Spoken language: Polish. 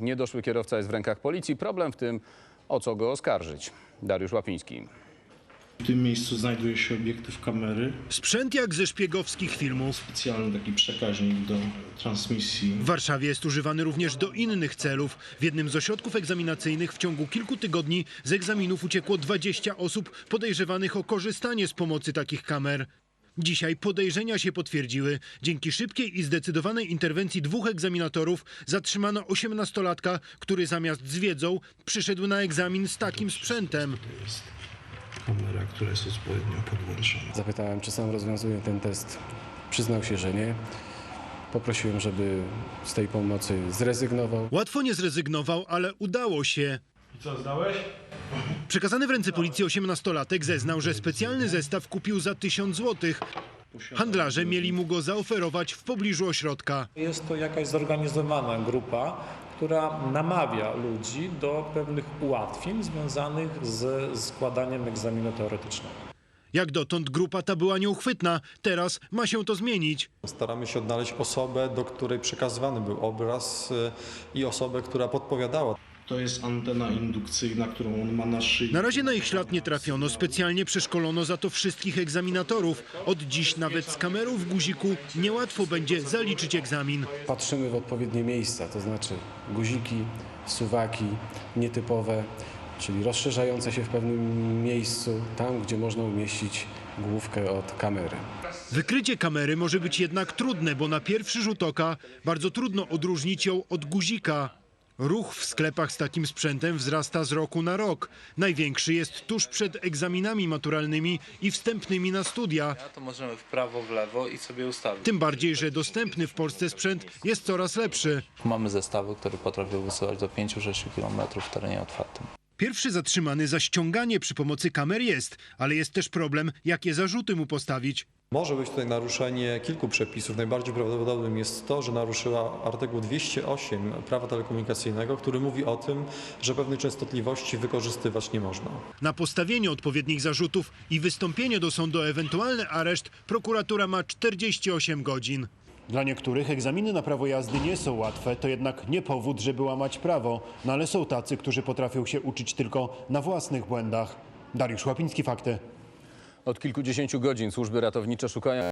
Niedoszły kierowca jest w rękach policji. Problem w tym, o co go oskarżyć. Dariusz Łapiński. W tym miejscu znajduje się obiektyw kamery, Sprzęt jak ze szpiegowskich filmów. specjalny taki przekaźnik do transmisji. W Warszawie jest używany również do innych celów. W jednym z ośrodków egzaminacyjnych w ciągu kilku tygodni z egzaminów uciekło 20 osób podejrzewanych o korzystanie z pomocy takich kamer. Dzisiaj podejrzenia się potwierdziły. Dzięki szybkiej i zdecydowanej interwencji dwóch egzaminatorów zatrzymano 18-latka, który zamiast z wiedzą przyszedł na egzamin z takim sprzętem. To jest kamera, która jest odpowiednio podłączona. Zapytałem, czy sam rozwiązuje ten test. Przyznał się, że nie. Poprosiłem, żeby z tej pomocy zrezygnował. Łatwo nie zrezygnował, ale udało się. I co, zdałeś? Przekazany w ręce policji 18-latek zeznał, że specjalny zestaw kupił za 1000 złotych. Handlarze mieli mu go zaoferować w pobliżu ośrodka. Jest to jakaś zorganizowana grupa, która namawia ludzi do pewnych ułatwień związanych z składaniem egzaminu teoretycznego. Jak dotąd grupa ta była nieuchwytna, teraz ma się to zmienić. Staramy się odnaleźć osobę, do której przekazywany był obraz y, i osobę, która podpowiadała. To jest antena indukcyjna, którą on ma na szyi. Na razie na ich ślad nie trafiono, specjalnie przeszkolono za to wszystkich egzaminatorów. Od dziś nawet z kamerą w guziku niełatwo będzie zaliczyć egzamin. Patrzymy w odpowiednie miejsca, to znaczy guziki, suwaki nietypowe, czyli rozszerzające się w pewnym miejscu, tam gdzie można umieścić główkę od kamery. Wykrycie kamery może być jednak trudne, bo na pierwszy rzut oka bardzo trudno odróżnić ją od guzika. Ruch w sklepach z takim sprzętem wzrasta z roku na rok. Największy jest tuż przed egzaminami maturalnymi i wstępnymi na studia. to możemy w prawo, w lewo i sobie ustawić. Tym bardziej, że dostępny w Polsce sprzęt jest coraz lepszy. Mamy zestawy, które potrafią wysyłać do 5-6 km w terenie otwartym. Pierwszy zatrzymany za ściąganie przy pomocy kamer jest, ale jest też problem, jakie zarzuty mu postawić. Może być tutaj naruszenie kilku przepisów. Najbardziej prawdopodobnym jest to, że naruszyła artykuł 208 prawa telekomunikacyjnego, który mówi o tym, że pewnej częstotliwości wykorzystywać nie można. Na postawienie odpowiednich zarzutów i wystąpienie do sądu o ewentualny areszt prokuratura ma 48 godzin. Dla niektórych egzaminy na prawo jazdy nie są łatwe, to jednak nie powód, żeby łamać prawo. No ale są tacy, którzy potrafią się uczyć tylko na własnych błędach. Dariusz Łapiński, Fakty. Od kilkudziesięciu godzin służby ratownicze szukają